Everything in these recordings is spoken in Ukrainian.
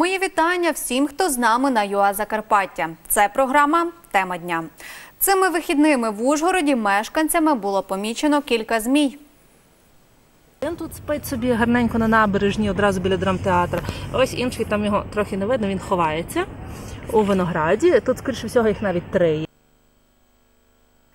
Мої вітання всім, хто з нами на ЮА Закарпаття. Це програма Тема дня. Цими вихідними в Ужгороді мешканцями було помічено кілька змій. Він тут спить собі гарненько на набережні, одразу біля драмтеатру. Ось інший там його трохи не видно, він ховається у винограді. Тут, скоріше всього, їх навіть три.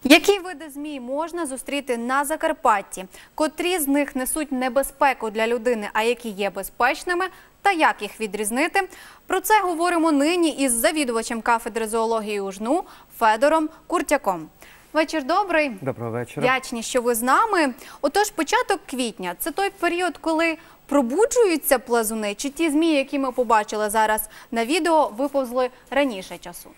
Які види змій можна зустріти на Закарпатті? Котрі з них несуть небезпеку для людини, а які є безпечними, та як їх відрізнити? Про це говоримо нині із завідувачем кафедри зоології УЖНУ Федором Куртяком. Вечір добрий. Доброго вечора. Вдячні, що ви з нами. Отож, початок квітня це той період, коли пробуджуються плазуни, чи ті змії, які ми побачили зараз на відео, виповзли раніше часу.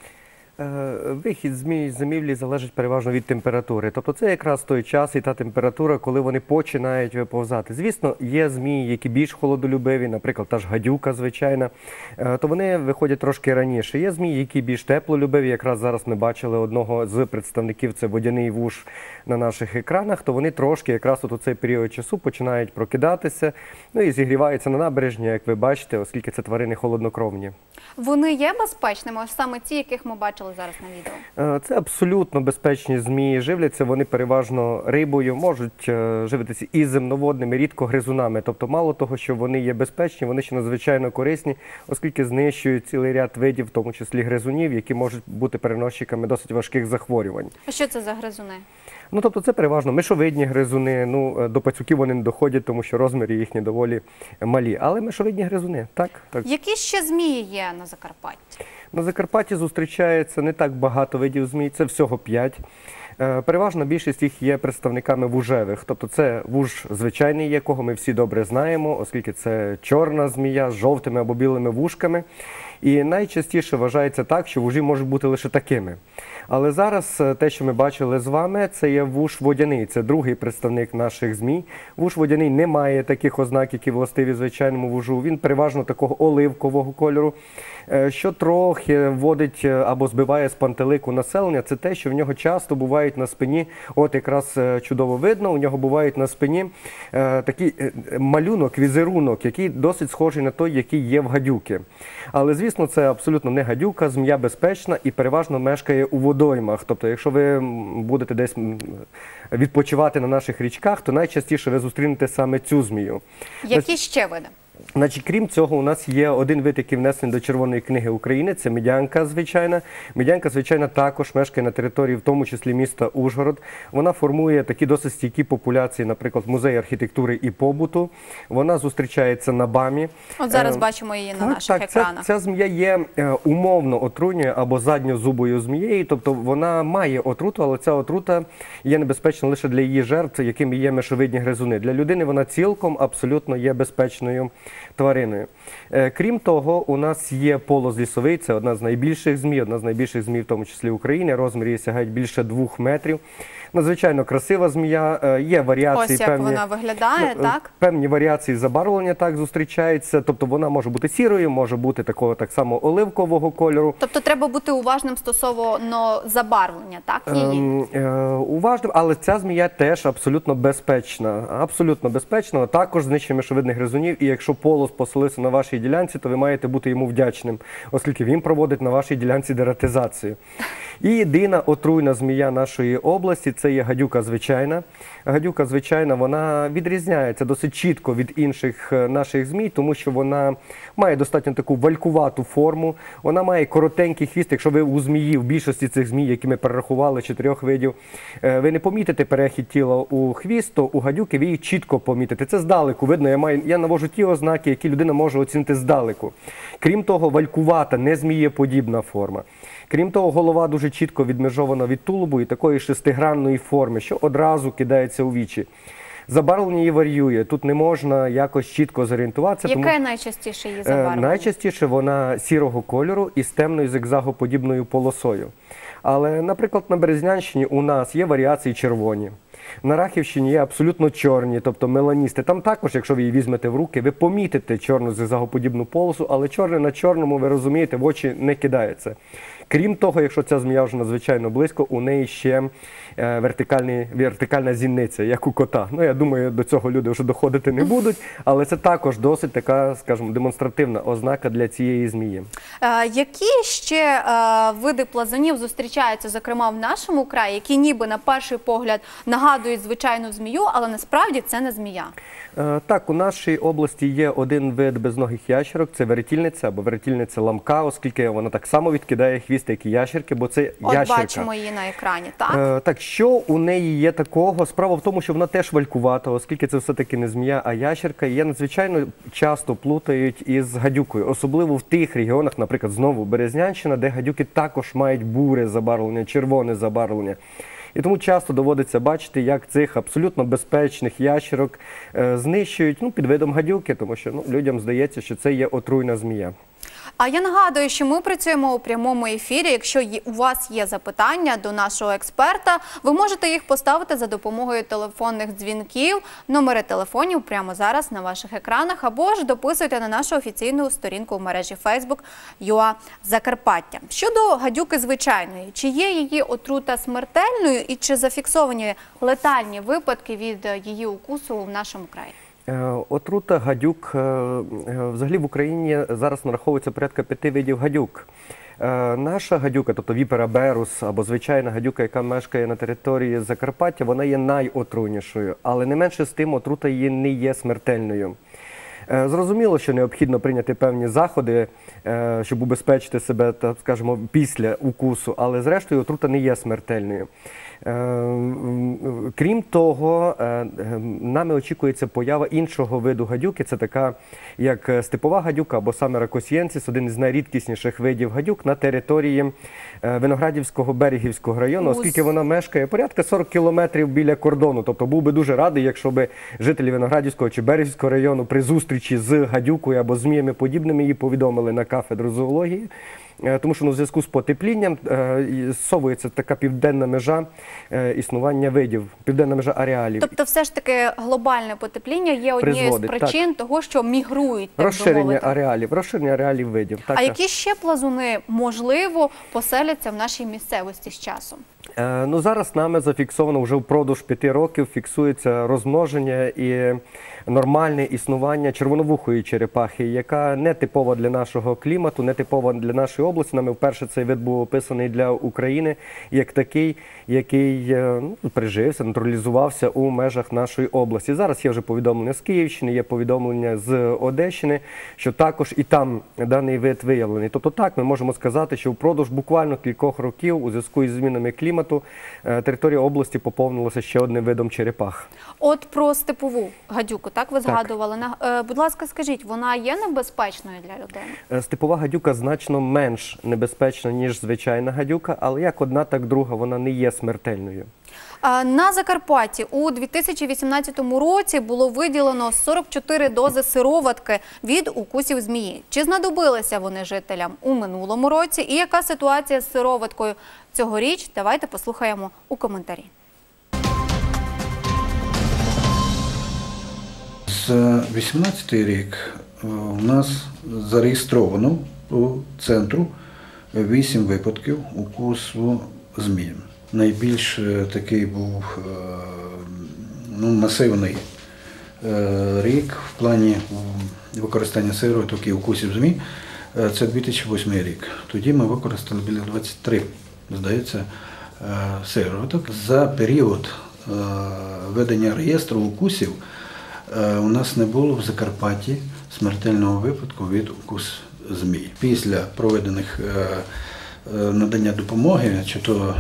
Е, Вихід змій зимівлі залежить переважно від температури. Тобто це якраз той час і та температура, коли вони починають виповзати. Звісно, є змії, які більш холодолюбиві, наприклад, та ж гадюка, звичайна, е, то вони виходять трошки раніше. Є змії, які більш теплолюбиві. Якраз зараз ми бачили одного з представників, це водяний вуш на наших екранах, то вони трошки якраз от у цей період часу починають прокидатися, ну і зігріваються на набережні, як ви бачите, оскільки це тварини холоднокровні. Вони є безпечними, ось саме ті, яких ми бачили зараз на відео. Е, Це абсолютно безпечні змії. Живляться вони переважно рибою, можуть е, живитися і земноводними, рідко гризунами. Тобто, мало того, що вони є безпечні, вони ще надзвичайно корисні, оскільки знищують цілий ряд видів, в тому числі гризунів, які можуть бути переносчиками досить важких захворювань. А що це за гризуни? Ну тобто, це переважно мишовидні гризуни. Ну е, до пацюків вони не доходять, тому що розміри їхні доволі малі. Але мишовидні гризуни, так так. Які ще змії є на Закарпатті? На Закарпатті зустрічається не так багато видів змій, це всього п'ять. Е, Переважна більшість їх є представниками вужевих, тобто це вуж звичайний, якого ми всі добре знаємо, оскільки це чорна змія з жовтими або білими вушками. І найчастіше вважається так, що вужі можуть бути лише такими. Але зараз е, те, що ми бачили з вами, це є вуш водяний. Це другий представник наших змій. Вуш водяний не має таких ознак, які властиві звичайному вужу. Він переважно такого оливкового кольору. Е, Що трохи вводить е, або збиває з пантелику населення, це те, що в нього часто бувають на спині, от якраз чудово видно, у нього бувають на спині такий малюнок, візерунок, який досить схожий на той, який є в гадюки. Але звісно, це абсолютно не гадюка, змія безпечна і переважно мешкає у водоймах. Тобто, якщо ви будете десь відпочивати на наших річках, то найчастіше ви зустрінете саме цю змію. Які ще види? Значить, крім цього, у нас є один вид, який внесений до Червоної книги України. Це медянка звичайна. Медянка, звичайно, також мешкає на території, в тому числі міста Ужгород. Вона формує такі досить стійкі популяції, наприклад, в музеї архітектури і побуту. Вона зустрічається на бамі. От зараз Е, бачимо її на так, наших так, ця, екранах. ця змія є е, умовно отруйною або задньозубою змією, тобто вона має отруту, але ця отрута є небезпечна лише для її жертв, якими є мишовидні гризуни. Для людини вона цілком абсолютно є безпечною твариною. Е, Крім того, у нас є полоз лісовий, це одна з найбільших змій, одна з найбільших змій, в тому числі України. Розмір її сягають більше двох метрів. Надзвичайно красива змія. Е, Є варіації Ось як певні. вона виглядає, Ну, е, так? Певні варіації забарвлення так зустрічаються. Тобто вона може бути сірою, може бути такого так само оливкового кольору. Тобто треба бути уважним стосовно забарвлення, так? Її? Ем, е, уважним, але ця змія теж абсолютно безпечна. Абсолютно безпечна. Також знищує мишовидних гризунів. І якщо полос поселився на вашій ділянці, то ви маєте бути йому вдячним, оскільки він проводить на вашій ділянці дератизацію. І єдина отруйна змія нашої області це є гадюка звичайна. Гадюка звичайна, вона відрізняється досить чітко від інших е, наших змій, тому що вона має достатньо таку валькувату форму. Вона має коротенький хвіст. Якщо ви у змії, в більшості цих змій, які ми перерахували, чотирьох видів, е, ви не помітите перехід тіла у хвіст, то у гадюки ви її чітко помітите. Це здалеку видно. Я маю я навожу ті ознаки, які людина може оцінити здалеку. Крім того, валькувата, не змієподібна форма. Крім того, голова дуже чітко відмежована від тулубу і такої шестигранної форми, що одразу кидається у вічі. Забарвлення її варіює. Тут не можна якось чітко зорієнтуватися. тому- найчастіше її Е, забарвлення? Найчастіше вона сірого кольору із темною зигзагоподібною полосою. Але, наприклад, на Березнянщині у нас є варіації червоні. На Рахівщині є абсолютно чорні, тобто меланісти. Там також, якщо ви її візьмете в руки, ви помітите чорну зигзагоподібну полосу, але чорне на чорному, ви розумієте, в очі не кидається. Крім того, якщо ця змія вже надзвичайно близько, у неї ще е, вертикальний, вертикальна зіниця, як у кота. Ну, я думаю, до цього люди вже доходити не будуть, але це також досить така, скажімо, демонстративна ознака для цієї змії. Е, Які ще е, види плазунів зустрічаються, зокрема в нашому краї, які ніби на перший погляд нагадують звичайну змію, але насправді це не змія? Е, Так, у нашій області є один вид безногих ящерок, це веретільниця або веретільниця ламка, оскільки вона так само відкидає хвіст, як і ящерки, бо це От ящерка. бачимо її на екрані, так? Е, так, що у неї є такого? Справа в тому, що вона теж валькувата, оскільки це все-таки не змія, а ящерка. І Її надзвичайно часто плутають із гадюкою, особливо в тих регіонах, наприклад, знову Березнянщина, де гадюки також мають буре забарвлення, червоне забарвлення. І тому часто доводиться бачити, як цих абсолютно безпечних ящерок е, знищують ну, під видом гадюки, тому що ну, людям здається, що це є отруйна змія. А я нагадую, що ми працюємо у прямому ефірі. Якщо у вас є запитання до нашого експерта, ви можете їх поставити за допомогою телефонних дзвінків, номери телефонів прямо зараз на ваших екранах, або ж дописуйте на нашу офіційну сторінку в мережі Facebook ЮА Закарпаття. Щодо гадюки звичайної, чи є її отрута смертельною і чи зафіксовані летальні випадки від її укусу в нашому краї? Е, Отрута гадюк е, е, взагалі в Україні зараз нараховується порядка п'яти видів гадюк. Наша гадюка, тобто віпера берус або звичайна гадюка, яка мешкає на території Закарпаття, вона є найотруйнішою, але не менше з тим, отрута її не є смертельною. Зрозуміло, що необхідно прийняти певні заходи, щоб убезпечити себе, так скажімо, після укусу, але зрештою отрута не є смертельною. Е, Крім того, е, нами очікується поява іншого виду гадюки. Це така, як е, степова гадюка або саме ракосієнціс, один із найрідкісніших видів гадюк на території Виноградівського берегівського району, оскільки вона мешкає порядка 40 кілометрів біля кордону. Тобто був би дуже радий, якщо би жителі Виноградівського чи Берегівського району при зустрічі з гадюкою або зміями подібними її повідомили на кафедру зоології. Е, Тому що ну, в зв'язку з потеплінням е, і зсовується така південна межа е, існування видів, південна межа ареалів. Тобто, все ж таки глобальне потепління є однією з Призводить, так. причин того, що мігрують так розширення ареалів, розширення ареалів видів. Так, А так. які ще плазуни можливо поселяться в нашій місцевості з часом? Ну, зараз нами зафіксовано вже впродовж п'яти років фіксується розмноження і нормальне існування червоновухої черепахи, яка не типова для нашого клімату, не типова для нашої області. Нами вперше цей вид був описаний для України як такий, який е, ну, прижився, натуралізувався у межах нашої області. Зараз є вже повідомлення з Київщини, є повідомлення з Одещини, що також і там даний вид виявлений. Тобто, так ми можемо сказати, що впродовж буквально кількох років у зв'язку із змінами клімату е, територія області поповнилася ще одним видом черепах. От про степову гадюку, так ви згадували. На- е, Будь ласка, скажіть, вона є небезпечною для? Е, Степова гадюка значно менш небезпечна, ніж звичайна гадюка, але як одна, так друга, вона не є смертельною. На Закарпатті у 2018 році було виділено 44 дози сироватки від укусів змії. Чи знадобилися вони жителям у минулому році? І яка ситуація з сироваткою цьогоріч? Давайте послухаємо у коментарі. За 18 рік е, у нас зареєстровано по центру 8 випадків укусу змієм. Найбільш е, такий був е, ну, масивний е, рік в плані використання сироваток і укусів змій. Е, Це 2008 рік. Тоді ми використали біля 23, здається, сироваток. За період ведення реєстру укусів у нас не було в Закарпатті смертельного випадку від укус змій. Після проведених надання допомоги, чи то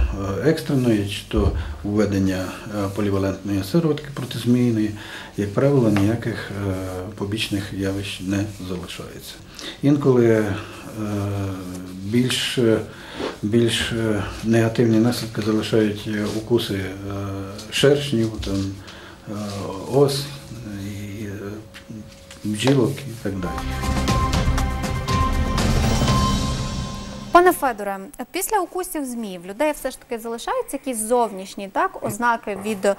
е, екстреної, чи то введення е, полівалентної сироватки протизмійної, як правило, ніяких е, побічних явищ не залишається. Інколи е, більш, е, більш е, негативні наслідки залишають е, укуси е, шершнів, там, е, ос, е, бджілок і так далі. Пане Федоре, після укусів змій в людей все ж таки залишаються якісь зовнішні так ознаки від е,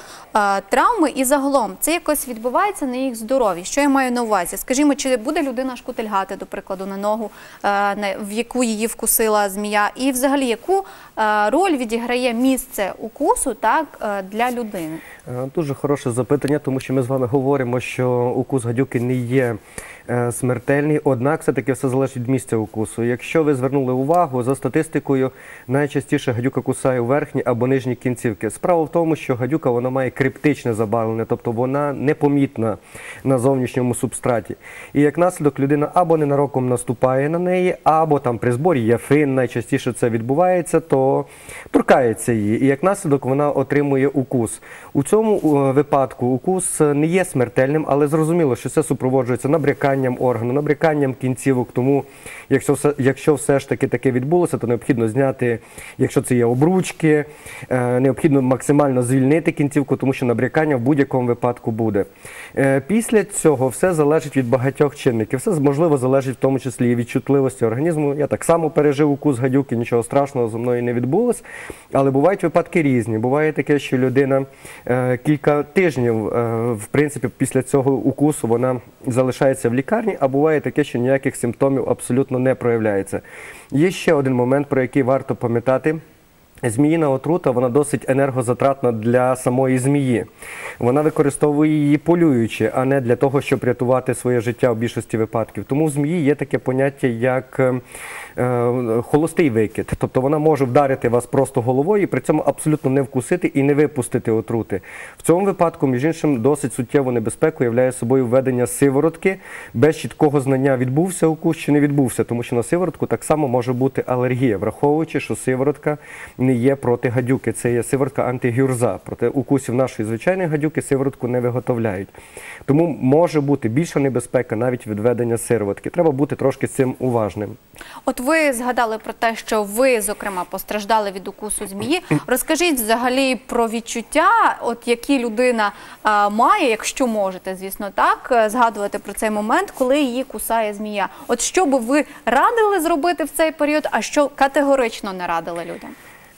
травми, і загалом це якось відбувається на їх здоров'ї. Що я маю на увазі? Скажімо, чи буде людина шкутильгати, до прикладу, на ногу, е, в яку її вкусила змія, і взагалі яку е, роль відіграє місце укусу так е, для людини? Е, Дуже хороше запитання, тому що ми з вами говоримо, що укус гадюки не є смертельний, однак все-таки все залежить від місця укусу. Якщо ви звернули увагу, за статистикою найчастіше гадюка кусає верхні або нижні кінцівки. Справа в тому, що гадюка вона має криптичне забарвлення, тобто вона непомітна на зовнішньому субстраті. І як наслідок людина або ненароком наступає на неї, або там при зборі є фин, найчастіше це відбувається, то торкається її. І як наслідок вона отримує укус. У цьому е, випадку укус не є смертельним, але зрозуміло, що це супроводжується набряканням органу, набряканням кінцівок. Тому, якщо якщо все ж таки таке відбулося, то необхідно зняти, якщо це є обручки, е, необхідно максимально звільнити кінцівку, тому що набрякання в будь-якому випадку буде. Е, Після цього все залежить від багатьох чинників. Все можливо залежить в тому числі і від чутливості організму. Я так само пережив укус гадюки, нічого страшного зі мною не відбулось. Але бувають випадки різні. Буває таке, що людина е, кілька тижнів, в принципі, після цього укусу вона залишається в лікарні, а буває таке, що ніяких симптомів абсолютно не проявляється. Є ще один момент, про який варто пам'ятати. Зміїна отрута вона досить енергозатратна для самої змії. Вона використовує її полюючи, а не для того, щоб рятувати своє життя в більшості випадків. Тому в змії є таке поняття, як е, е, холостий викид. Тобто вона може вдарити вас просто головою і при цьому абсолютно не вкусити і не випустити отрути. В цьому випадку, між іншим, досить суттєву небезпеку являє собою введення сиворотки без чіткого знання, відбувся укус чи не відбувся, тому що на сиворотку так само може бути алергія, враховуючи, що сиворотка не є проти гадюки. Це є сиворотка антигюрза. Проти укусів нашої звичайної гадюки сиворотку не виготовляють. Тому може бути більша небезпека навіть від введення сиворотки. Треба бути трошки з цим уважним. От ви згадали про те, що ви, зокрема, постраждали від укусу змії. Розкажіть взагалі про відчуття, от які людина а, має, якщо можете, звісно, так е, згадувати про цей момент, коли її кусає змія. От що би ви радили зробити в цей період, а що категорично не радили людям?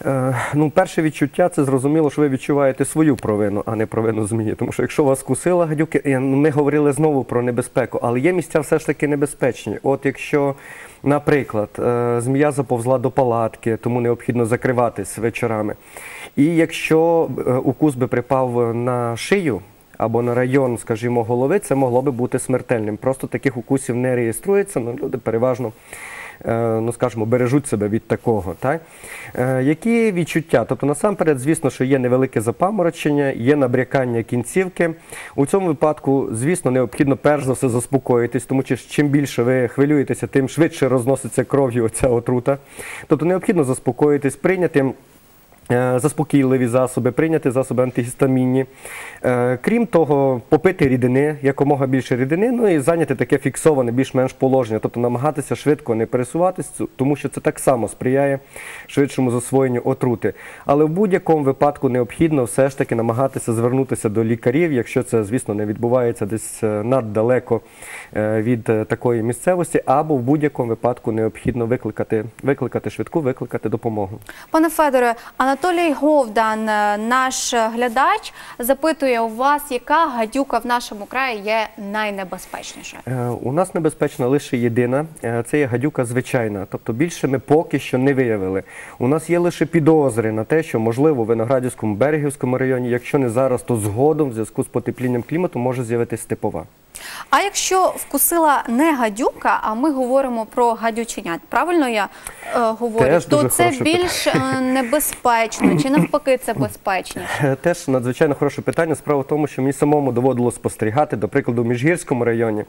Е, ну, перше відчуття це зрозуміло, що ви відчуваєте свою провину, а не провину змії. Тому що якщо вас кусила гадюки, ну, ми говорили знову про небезпеку, але є місця все ж таки небезпечні. От якщо, наприклад, е, змія заповзла до палатки, тому необхідно закриватись вечорами. І якщо е, укус би припав на шию. Або на район, скажімо, голови, це могло би бути смертельним. Просто таких укусів не реєструється, ну люди переважно ну скажімо, бережуть себе від такого. Так? Е, Які відчуття? Тобто, насамперед, звісно, що є невелике запаморочення, є набрякання кінцівки. У цьому випадку, звісно, необхідно перш за все заспокоїтись, тому що чим більше ви хвилюєтеся, тим швидше розноситься кров'ю оця отрута. Тобто необхідно заспокоїтись, прийняти. Е, Заспокійливі засоби, прийняти засоби антигістамінні. Е, Крім того, попити рідини, якомога більше рідини, ну і зайняти таке фіксоване, більш-менш положення, тобто намагатися швидко не пересуватись, тому що це так само сприяє швидшому засвоєнню отрути. Але в будь-якому випадку необхідно все ж таки намагатися звернутися до лікарів, якщо це, звісно, не відбувається десь е, наддалеко від такої місцевості, або в будь-якому випадку необхідно викликати, викликати швидку, викликати допомогу. Пане Федоре, Анатолій Говдан, е, наш глядач, запитує у вас, яка гадюка в нашому краї є найнебезпечнішою. Е, У нас небезпечна лише єдина, е, це є гадюка звичайна. Тобто більше ми поки що не виявили. У нас є лише підозри на те, що можливо в Виноградівському Берегівському районі, якщо не зараз, то згодом в зв'язку з потеплінням клімату може з'явитися степова. А якщо вкусила не гадюка, а ми говоримо про гадюченят, правильно я е, говорю, Теж то це більш е, небезпечно, чи навпаки це безпечніше? Е, Теж надзвичайно хороше питання. Справа в тому, що мені самому доводилось спостерігати, до прикладу, в Міжгірському районі,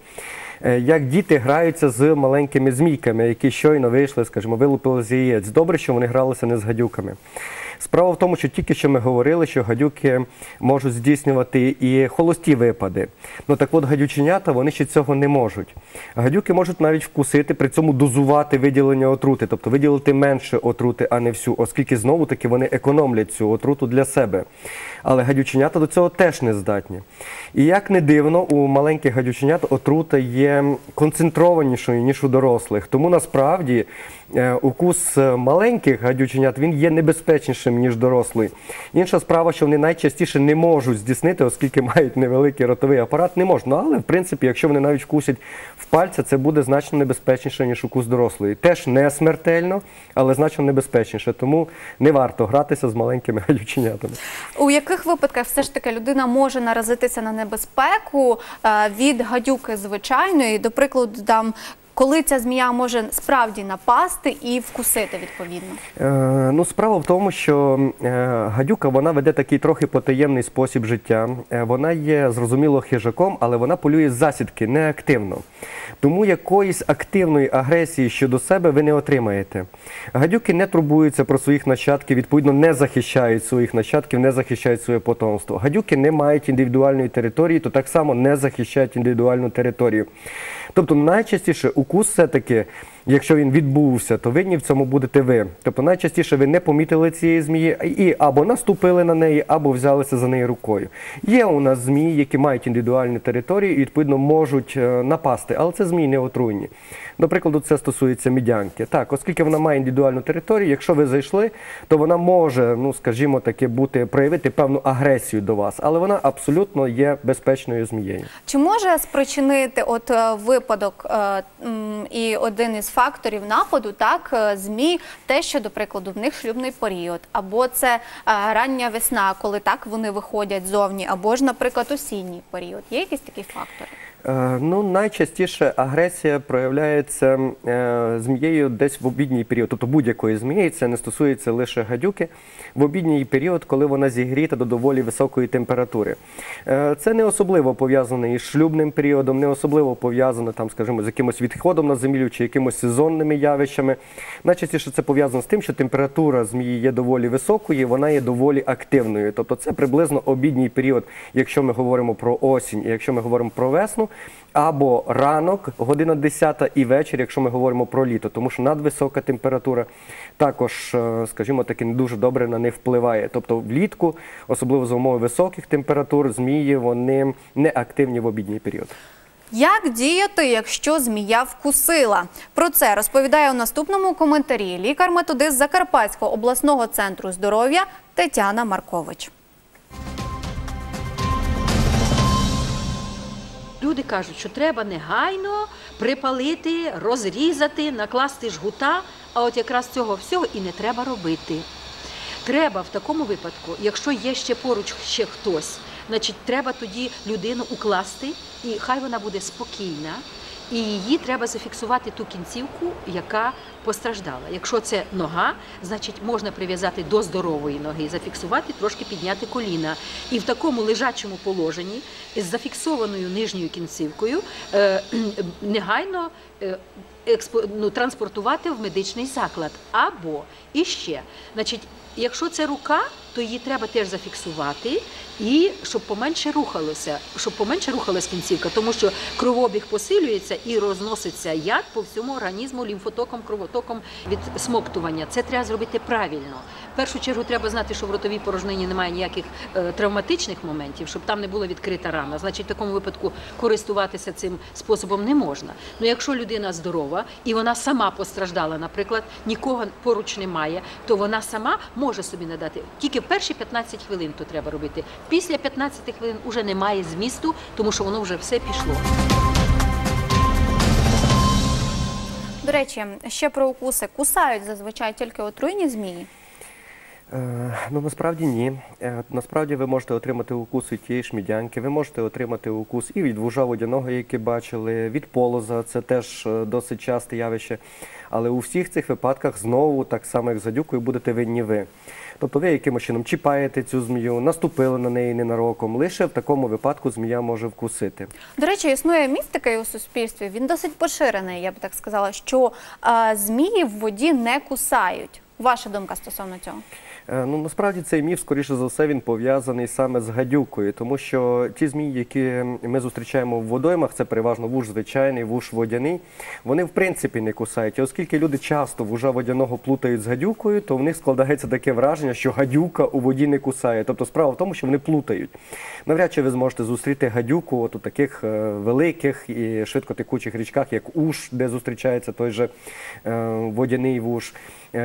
е, як діти граються з маленькими змійками, які щойно вийшли, скажімо, вилупили з яєць. Добре, що вони гралися не з гадюками. Справа в тому, що тільки що ми говорили, що гадюки можуть здійснювати і холості випади. Ну так от гадюченята вони ще цього не можуть. Гадюки можуть навіть вкусити, при цьому дозувати виділення отрути, тобто виділити менше отрути, а не всю, оскільки знову таки вони економлять цю отруту для себе. Але гадюченята до цього теж не здатні. І як не дивно, у маленьких гадюченят отрута є концентрованішою, ніж у дорослих. Тому насправді укус е, маленьких гадюченят він є небезпечнішим, ніж дорослий. Інша справа, що вони найчастіше не можуть здійснити, оскільки мають невеликий ротовий апарат, не можна. Але в принципі, якщо вони навіть вкусять в пальця, це буде значно небезпечніше, ніж укус дорослої. Теж не смертельно, але значно небезпечніше. Тому не варто гратися з маленькими гадюченятами. У яких випадках все ж таки людина може наразитися на небезпеку е, від гадюки звичайної, до прикладу, там. Коли ця змія може справді напасти і вкусити відповідно? Е, ну, справа в тому, що е, гадюка вона веде такий трохи потаємний спосіб життя. Е, вона є зрозуміло хижаком, але вона полює з засідки неактивно. Тому якоїсь активної агресії щодо себе ви не отримаєте. Гадюки не турбуються про своїх нащадків, відповідно, не захищають своїх нащадків, не захищають своє потомство. Гадюки не мають індивідуальної території, то так само не захищають індивідуальну територію. Тобто найчастіше укус все-таки, якщо він відбувся, то винні в цьому будете ви. Тобто найчастіше ви не помітили цієї змії і або наступили на неї, або взялися за неї рукою. Є у нас змії, які мають індивідуальні території і відповідно можуть е, напасти, але це змії не отруйні. До прикладу, це стосується мідянки. Так, оскільки вона має індивідуальну територію, якщо ви зайшли, то вона може, ну скажімо таки, бути проявити певну агресію до вас, але вона абсолютно є безпечною змією. Чи може спричинити от е, випадок е, і один із факторів нападу, так е, змій, те, що до прикладу в них шлюбний період, або це рання весна, коли так вони виходять зовні, або ж, наприклад, осінній період. Є якісь такі фактори? Е, Ну, найчастіше агресія проявляється е, змією десь в обідній період, тобто будь-якої змії, це не стосується лише гадюки, в обідній період, коли вона зігріта до доволі високої температури. Е, Це не особливо пов'язано із шлюбним періодом, не особливо пов'язано там, скажімо, з якимось відходом на землю чи якимось сезонними явищами. Найчастіше це пов'язано з тим, що температура змії є доволі високою, вона є доволі активною. Тобто це приблизно обідній період, якщо ми говоримо про осінь, і якщо ми говоримо про весну, або ранок, година 10 і вечір, якщо ми говоримо про літо, тому що надвисока температура також, е, скажімо таки, не дуже добре на них впливає. Тобто влітку, особливо за умови високих температур, змії вони не активні в обідній період. Як діяти, якщо змія вкусила? Про це розповідає у наступному коментарі лікар-методист Закарпатського обласного центру здоров'я Тетяна Маркович. Люди кажуть, що треба негайно припалити, розрізати, накласти жгута, а от якраз цього всього і не треба робити. Треба в такому випадку, якщо є ще поруч ще хтось, значить треба тоді людину укласти, і хай вона буде спокійна, і її треба зафіксувати ту кінцівку, яка постраждала. Якщо це нога, значить можна прив'язати до здорової ноги, зафіксувати, трошки підняти коліна. І в такому лежачому положенні з зафіксованою нижньою кінцівкою е, негайно е, ну, транспортувати в медичний заклад. Або іще, значить, якщо це рука, то її треба теж зафіксувати і щоб поменше рухалося, щоб поменше рухалась кінцівка, тому що кровообіг посилюється і розноситься яд по всьому організму лімфотоком, кровотоком від смоктування. Це треба зробити правильно. В першу чергу треба знати, що в ротовій порожнині немає ніяких е, травматичних моментів, щоб там не була відкрита рана. Значить, в такому випадку користуватися цим способом не можна. Ну якщо людина здорова і вона сама постраждала, наприклад, нікого поруч немає, то вона сама може собі надати. Тільки перші 15 хвилин то треба робити. Після 15 хвилин вже немає змісту, тому що воно вже все пішло. До речі, ще про укуси. Кусають зазвичай тільки отруйні змії. Е, Ну насправді ні. Е, Насправді ви можете отримати укус від тієї ж мідянки, ви можете отримати укус і від вужа водяного, який бачили, від полоза, це теж е, досить часте явище. Але у всіх цих випадках знову, так само як з гадюкою, будете винні ви. Тобто ви якимось чином чіпаєте цю змію, наступили на неї ненароком. Лише в такому випадку змія може вкусити. До речі, існує міф такий у суспільстві. Він досить поширений, я б так сказала, що змії в воді не кусають. Ваша думка стосовно цього? Е, Ну, насправді цей міф, скоріше за все, він пов'язаний саме з гадюкою, тому що ті змії, які ми зустрічаємо в водоймах, це переважно вуж звичайний, вуж водяний, вони в принципі не кусають. І оскільки люди часто вужа водяного плутають з гадюкою, то в них складається таке враження, що гадюка у воді не кусає. Тобто справа в тому, що вони плутають. Навряд чи ви зможете зустріти гадюку от у таких е, великих і швидкотекучих річках, як Уж, де зустрічається той же е, водяний вуж,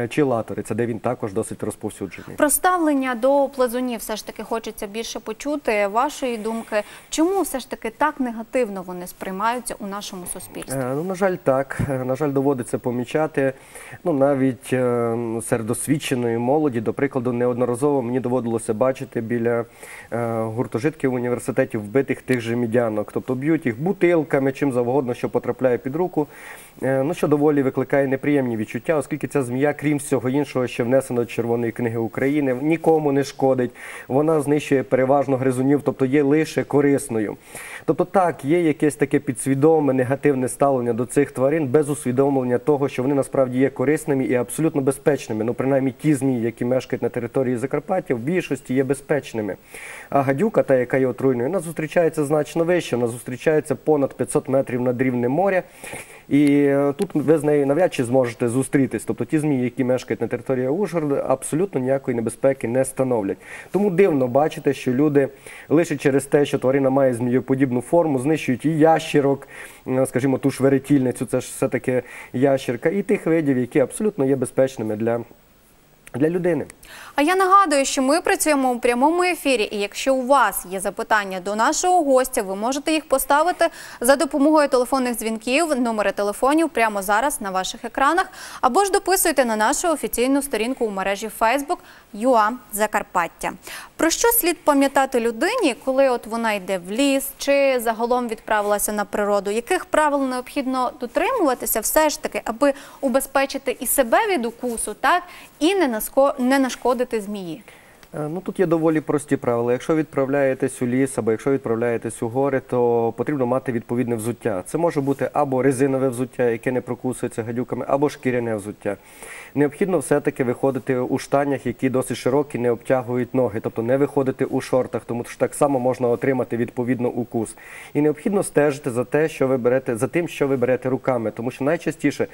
чи латориця, де він також досить розповсюджений. Про ставлення до плазунів все ж таки хочеться більше почути. Вашої думки, чому все ж таки так негативно вони сприймаються у нашому суспільстві? Е, Ну, на жаль, так. Е, На жаль, доводиться помічати. Ну, навіть е, серед досвідченої молоді, до прикладу, неодноразово мені доводилося бачити біля е, гуртожитків університетів вбитих тих же мідянок. Тобто б'ють їх бутилками, чим завгодно, що потрапляє під руку. Е, Ну, що доволі викликає неприємні відчуття, оскільки ця змія, крім всього іншого, ще внесена до Червоної книги України, нікому не шкодить. Вона знищує переважно гризунів, тобто є лише корисною. Тобто, так, є якесь таке підсвідоме негативне ставлення до цих тварин без усвідомлення того, що вони насправді є корисними і абсолютно безпечними. Ну, принаймні ті змії, які мешкають на території Закарпаття, в більшості є безпечними. А гадюка, та яка є отруйною, вона зустрічається значно вище, вона зустрічається понад 500 метрів над рівнем моря. І е, тут ви з нею навряд чи зможете зустрітись. Тобто ті змії, які мешкають на території Ужгорода, абсолютно ніякої небезпеки не становлять. Тому дивно бачити, що люди лише через те, що тварина має змієподібну форму, знищують і ящірок, е, скажімо, ту ж веретільницю, це ж все-таки ящірка, і тих видів, які абсолютно є безпечними для, для людини. А я нагадую, що ми працюємо у прямому ефірі. І якщо у вас є запитання до нашого гостя, ви можете їх поставити за допомогою телефонних дзвінків, номери телефонів прямо зараз на ваших екранах, або ж дописуйте на нашу офіційну сторінку у мережі Facebook ЮА Закарпаття. Про що слід пам'ятати людині, коли от вона йде в ліс чи загалом відправилася на природу? Яких правил необхідно дотримуватися, все ж таки, аби убезпечити і себе від укусу, так і не нашкодити змії? Е, Ну тут є доволі прості правила. Якщо відправляєтесь у ліс або якщо відправляєтесь у гори, то потрібно мати відповідне взуття. Це може бути або резинове взуття, яке не прокусується гадюками, або шкіряне взуття. Необхідно все-таки виходити у штанях, які досить широкі, не обтягують ноги, тобто не виходити у шортах, тому що так само можна отримати відповідно укус. І необхідно стежити за те, що ви берете, за тим, що ви берете руками, тому що найчастіше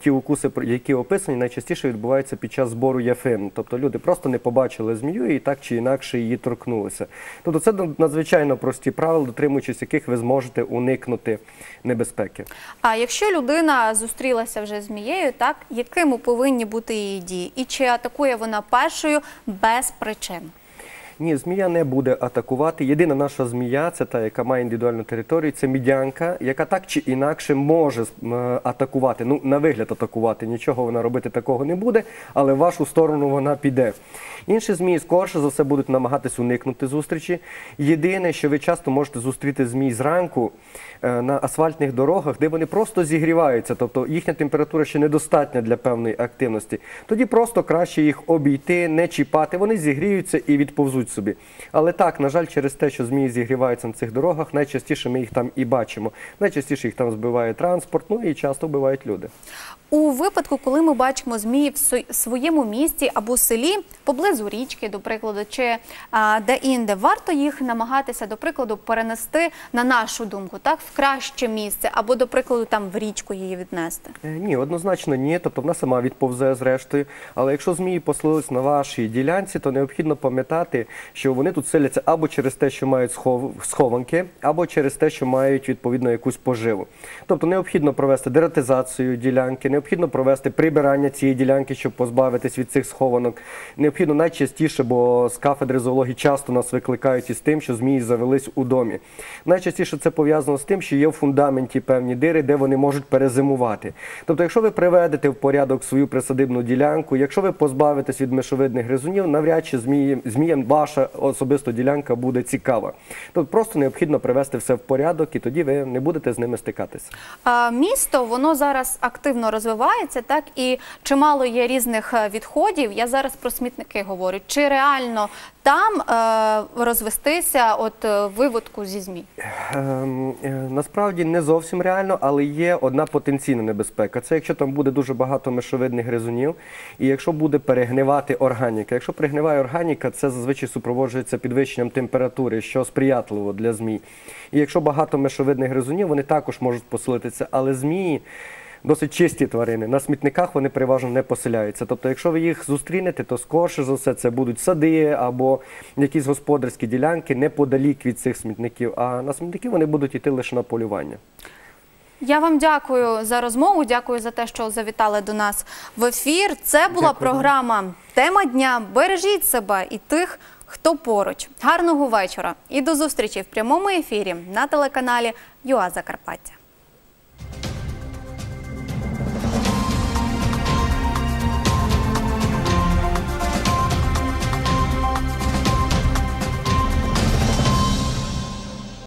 ті укуси, які описані, найчастіше відбуваються під час збору яфин. Тобто люди просто не побачили змію і так чи інакше її торкнулися. Тобто це надзвичайно прості правила, дотримуючись яких ви зможете уникнути небезпеки. А якщо людина зустрілася вже змією, так якими повинні бути її дії? І чи атакує вона першою без причин? Ні, змія не буде атакувати. Єдина наша змія, це та, яка має індивідуальну територію, це мідянка, яка так чи інакше може атакувати. Ну, на вигляд атакувати. Нічого вона робити такого не буде, але в вашу сторону вона піде. Інші змії скорше за все будуть намагатись уникнути зустрічі. Єдине, що ви часто можете зустріти змій зранку е, на асфальтних дорогах, де вони просто зігріваються, тобто їхня температура ще недостатня для певної активності. Тоді просто краще їх обійти, не чіпати. Вони зігріються і відповзуть собі. Але так, на жаль, через те, що змії зігріваються на цих дорогах, найчастіше ми їх там і бачимо. Найчастіше їх там збиває транспорт, ну і часто вбивають люди. У випадку, коли ми бачимо змії в своєму місті або селі, поблизу річки, до прикладу, чи де-інде, варто їх намагатися, до прикладу, перенести на нашу думку, так, краще місце, або, до прикладу, там в річку її віднести. Е, Ні, однозначно ні. Тобто вона сама відповзе зрештою. Але якщо змії поселились на вашій ділянці, то необхідно пам'ятати, що вони тут селяться або через те, що мають схов- схованки, або через те, що мають відповідно якусь поживу. Тобто необхідно провести дератизацію ділянки, необхідно провести прибирання цієї ділянки, щоб позбавитись від цих схованок. Необхідно найчастіше, бо з кафедри зоології часто нас викликають із тим, що змії завелись у домі. Найчастіше це пов'язано з тим, що є в фундаменті певні дири, де вони можуть перезимувати. Тобто, якщо ви приведете в порядок свою присадибну ділянку, якщо ви позбавитесь від мишовидних гризунів, навряд чи змії, зміям ваша особиста ділянка буде цікава. Тобто просто необхідно привести все в порядок, і тоді ви не будете з ними стикатися. А, Місто воно зараз активно розвивається, так і чимало є різних е, відходів. Я зараз про смітники говорю. Чи реально там е, розвестися от е, виводку зі змій? Ем, е, Насправді не зовсім реально, але є одна потенційна небезпека. Це якщо там буде дуже багато мишовидних гризунів, і якщо буде перегнивати органіка. Якщо перегниває органіка, це зазвичай супроводжується підвищенням температури, що сприятливо для змій. І якщо багато мишовидних гризунів, вони також можуть поселитися, але змії. Досить чисті тварини. На смітниках вони переважно не поселяються. Тобто, якщо ви їх зустрінете, то скорше за все це будуть сади або якісь господарські ділянки неподалік від цих смітників. А на смітники вони будуть йти лише на полювання. Я вам дякую за розмову. Дякую за те, що завітали до нас в ефір. Це була Дякую. програма Тема дня. Бережіть себе і тих, хто поруч. Гарного вечора і до зустрічі в прямому ефірі на телеканалі ЮА Закарпаття.